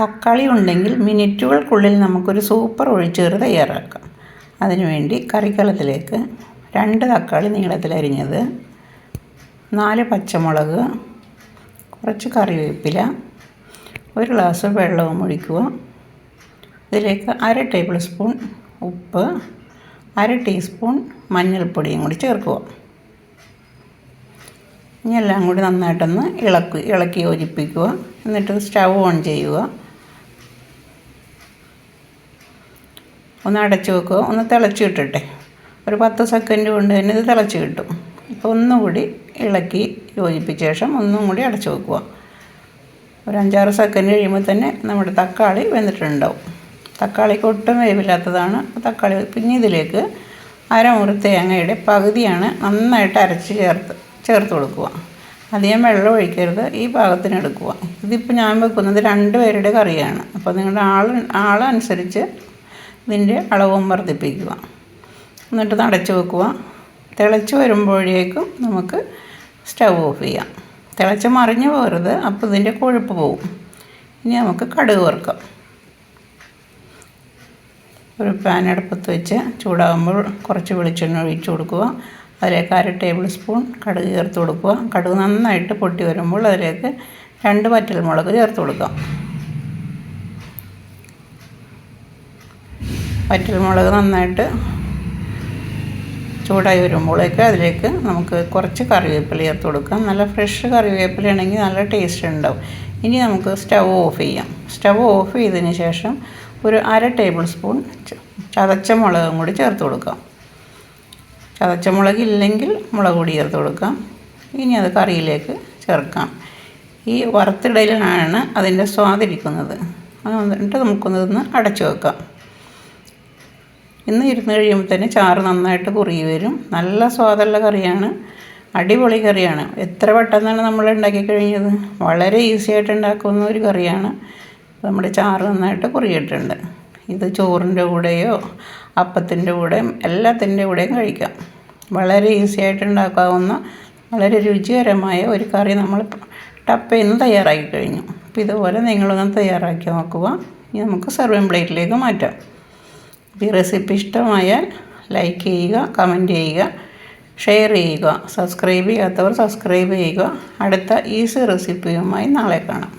തക്കാളി ഉണ്ടെങ്കിൽ മിനിറ്റുകൾക്കുള്ളിൽ നമുക്കൊരു സൂപ്പർ ഒഴിച്ചേറ് തയ്യാറാക്കാം. അതിനുവേണ്ടി കറിക്കളത്തിലേക്ക് രണ്ട് തക്കാളി നീളത്തിലരിഞ്ഞത് നാല് പച്ചമുളക് കുറച്ച് കറിവേപ്പില ഒരു ഗ്ലാസ് വെള്ളവും ഒഴിക്കുക. ഇതിലേക്ക് അര ടേബിൾ സ്പൂൺ ഉപ്പ് അര ടീസ്പൂൺ മഞ്ഞൾപ്പൊടിയും കൂടി ചേർക്കുക. ഇനി എല്ലാം കൂടി നന്നായിട്ടൊന്ന് ഇളക്കി ഇളക്കി യോജിപ്പിക്കുക. എന്നിട്ട് സ്റ്റൗ ഓൺ ചെയ്യുക. ഒന്ന് അടച്ചു വെക്കുക. ഒന്ന് തിളച്ച് കിട്ടട്ടെ. ഒരു പത്ത് സെക്കൻഡ് കൊണ്ട് തന്നെ ഇത് തിളച്ച് കിട്ടും. ഇപ്പോൾ ഒന്നുകൂടി ഇളക്കി യോജിപ്പിച്ച ശേഷം ഒന്നും കൂടി അടച്ചു വെക്കുക. ഒരു അഞ്ചാറ് സെക്കൻഡ് കഴിയുമ്പോൾ തന്നെ നമ്മുടെ തക്കാളി വെന്നിട്ടുണ്ടാവും തക്കാളിക്ക് ഒട്ടും വേവില്ലാത്തതാണ്. തക്കാളി പിന്നെ ഇതിലേക്ക് അരമുറി തേങ്ങയുടെ പകുതിയാണ് നന്നായിട്ട് അരച്ച് ചേർത്ത് ചേർത്ത് കൊടുക്കുക. അധികം വെള്ളം ഒഴിക്കരുത്. ഈ പാകത്തിന് എടുക്കുക. ഇതിപ്പോൾ ഞാൻ വെക്കുന്നത് രണ്ട് പേരുടെ കറിയാണ്. അപ്പോൾ നിങ്ങളുടെ ആൾ ആളനുസരിച്ച് ഇതിന്റെ അളവും വർദ്ധിപ്പിക്കുക. എന്നിട്ട് അടച്ചു വെക്കുക. തിളച്ച് വരുമ്പോഴേക്കും നമുക്ക് സ്റ്റവ് ഓഫ് ചെയ്യാം. തിളച്ച് മറിഞ്ഞു പോകരുത് അപ്പോൾ ഇതിന്റെ കൊഴുപ്പ് പോകും ഇനി നമുക്ക് കടുക് വറുക്കാം. ഒരു പാൻ അടുപ്പത്ത് വെച്ച് ചൂടാകുമ്പോൾ കുറച്ച് വെളിച്ചെണ്ണ ഒഴിച്ചു കൊടുക്കുക. അതിലേക്ക് അര ടേബിൾ സ്പൂൺ കടുക് ചേർത്ത് കൊടുക്കുക. കടുക് നന്നായിട്ട് പൊട്ടി വരുമ്പോൾ അതിലേക്ക് രണ്ട് വറ്റൽമുളക് ചേർത്ത് കൊടുക്കാം. വറ്റൽമുളക് നന്നായിട്ട് ചൂടായി വരുമ്പോഴേക്ക് അതിലേക്ക് നമുക്ക് കുറച്ച് കറിവേപ്പില ചേർത്ത് കൊടുക്കാം. നല്ല ഫ്രഷ് കറിവേപ്പിലയാണെങ്കിൽ നല്ല ടേസ്റ്റ് ഉണ്ടാവും. ഇനി നമുക്ക് സ്റ്റവ് ഓഫ് ചെയ്യാം. സ്റ്റവ് ഓഫ് ചെയ്തതിന് ശേഷം ഒരു അര ടേബിൾ സ്പൂൺ ചതച്ച മുളകും കൂടി ചേർത്ത് കൊടുക്കാം. ചതച്ച മുളക് ഇല്ലെങ്കിൽ മുളക് പൊടി ചേർത്ത് കൊടുക്കാം. ഇനി അത് കറിയിലേക്ക് ചേർക്കാം. ഈ വറുത്തിടയിലാണ് അതിന്റെ സ്വാദിരിക്കുന്നത് എന്നിട്ട് നമുക്കൊന്ന് അടച്ചു വെക്കാം. ഇന്ന് ഇരുന്ന് കഴിയുമ്പോൾ തന്നെ ചാറ് നന്നായിട്ട് കുറുകി വരും. നല്ല സ്വാദുള്ള കറിയാണ്. അടിപൊളി കറിയാണ്. എത്ര പെട്ടെന്നാണ് നമ്മൾ ഉണ്ടാക്കി കഴിഞ്ഞത്? വളരെ ഈസി ആയിട്ട് ഉണ്ടാക്കുന്ന ഒരു കറിയാണ്. നമ്മുടെ ചാറ് നന്നായിട്ട് കുറിയിട്ടുണ്ട് ഇത് ചോറിന്റെ കൂടെയോ അപ്പത്തിന്റെ കൂടെയും എല്ലാത്തിന്റെ കൂടെയും കഴിക്കാം. വളരെ ഈസി ആയിട്ട് ഉണ്ടാക്കാവുന്ന വളരെ രുചികരമായ ഒരു കറി നമ്മൾ ടപ്പയിൽ നിന്ന് തയ്യാറാക്കി കഴിഞ്ഞു. അപ്പോൾ ഇതുപോലെ നിങ്ങളൊന്ന് തയ്യാറാക്കി നോക്കുക. ഇനി നമുക്ക് സെർവിങ് പ്ലേറ്റിലേക്ക് മാറ്റാം. ഈ റെസിപ്പി ഇഷ്ടമായാൽ ലൈക്ക് ചെയ്യുക കമന്റ് ചെയ്യുക ഷെയർ ചെയ്യുക സബ്സ്ക്രൈബ് ചെയ്യാത്തവർ സബ്സ്ക്രൈബ് ചെയ്യുക. അടുത്ത ഈസി റെസിപ്പിയുമായി നാളെ കാണാം.